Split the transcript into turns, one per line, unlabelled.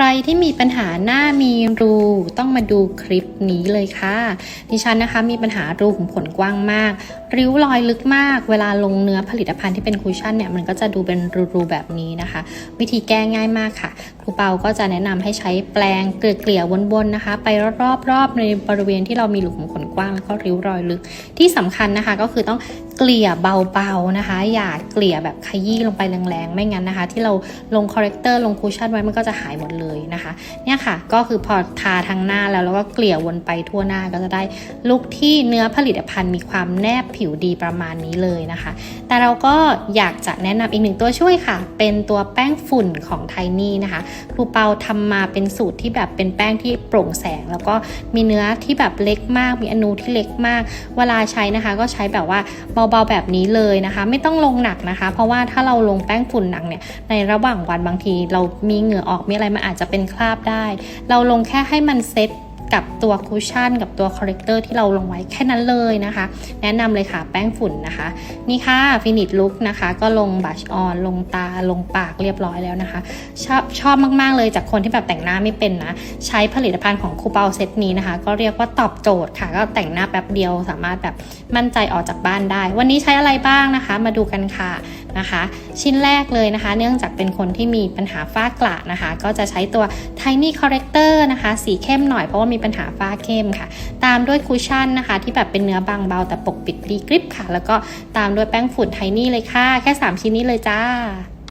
ใครที่มีปัญหาหน้ามีรูต้องมาดูคลิปนี้เลยค่ะ ดิฉันนะคะมีปัญหารูขุมขนกว้างมาก ริ้วรอยลึกมาก เวลาลงเนื้อผลิตภัณฑ์ที่เป็นคุชชั่นเนี่ยมันก็จะดูเป็นรูๆแบบนี้นะคะ วิธีแก้ง่ายมากค่ะ ครูเปาก็จะแนะนำให้ใช้แปรงเกลี่ยวนๆนะคะ ไปรอบๆในบริเวณที่เรามีรูขุมขนกว้างแล้วก็ริ้วรอยลึกที่สำคัญนะคะ ก็คือต้อง เกลี่ยเบาๆนะคะ อย่าเกลี่ยแบบขยี้ลงไปแรงๆ ไม่งั้นนะคะ ที่เราลงคอร์เรคเตอร์ลงคูชั่นไว้มันก็จะหายหมดเลยนะคะ เนี่ยค่ะ ก็คือพอทาทางหน้าแล้วแล้วก็เกลี่ยวนไปทั่วหน้าก็จะได้ลุคที่เนื้อผลิตภัณฑ์มีความแนบผิวดีประมาณนี้เลยนะคะ แต่เราก็อยากจะแนะนำอีกหนึ่งตัวช่วยค่ะ เป็นตัวแป้งฝุ่นของไทนี่นะคะครูเปาทำมาเป็นสูตรที่แบบเป็นแป้งที่โปร่งแสง แล้วก็มีเนื้อที่แบบเล็กมาก มีอนูที่เล็กมาก เวลาใช้นะคะ ก็ใช้แบบว่าเบาๆแบบนี้เลยนะคะ ไม่ต้องลงหนักนะคะ เพราะว่าถ้าเราลงแป้งฝุ่นหนักเนี่ยในระหว่างวันบางที เรามีเหงื่อออกมีอะไรมันอาจจะเป็นคราบได้ เราลงแค่ให้มันเซ็ต กับตัวคุชชั่นกับตัวคอร์เรคเตอร์ที่เราลงไว้แค่นั้นเลยนะคะ แนะนำเลยค่ะแป้งฝุ่นนะคะ นี่ค่ะฟินิชลุกนะคะ ก็ลงบัชออนลงตาลงปากเรียบร้อยแล้วนะคะ ชอบชอบมาก ๆ เลยจากคนที่แบบแต่งหน้าไม่เป็นนะ ใช้ผลิตภัณฑ์ของคูเปาเซตนี้นะคะ ก็เรียกว่าตอบโจทย์ค่ะ ก็แต่งหน้าแป๊บเดียวสามารถแบบมั่นใจออกจากบ้านได้ วันนี้ใช้อะไรบ้างนะคะ มาดูกันค่ะนะคะ ชิ้นแรกเลยนะคะ เนื่องจากเป็นคนที่มีปัญหาฝ้ากระนะคะ ก็จะใช้ตัว Tiny Corrector นะคะ สีเข้มหน่อยเพราะว่ามีปัญหาฝ้าเข้มค่ะ ตามด้วยคุชชั่นนะคะ ที่แบบเป็นเนื้อบางเบาแต่ปกปิดรีกริปค่ะ แล้วก็ตามด้วยแป้งฝุ่นไทนี่เลยค่ะ แค่ 3 ชิ้นนี้เลยจ้า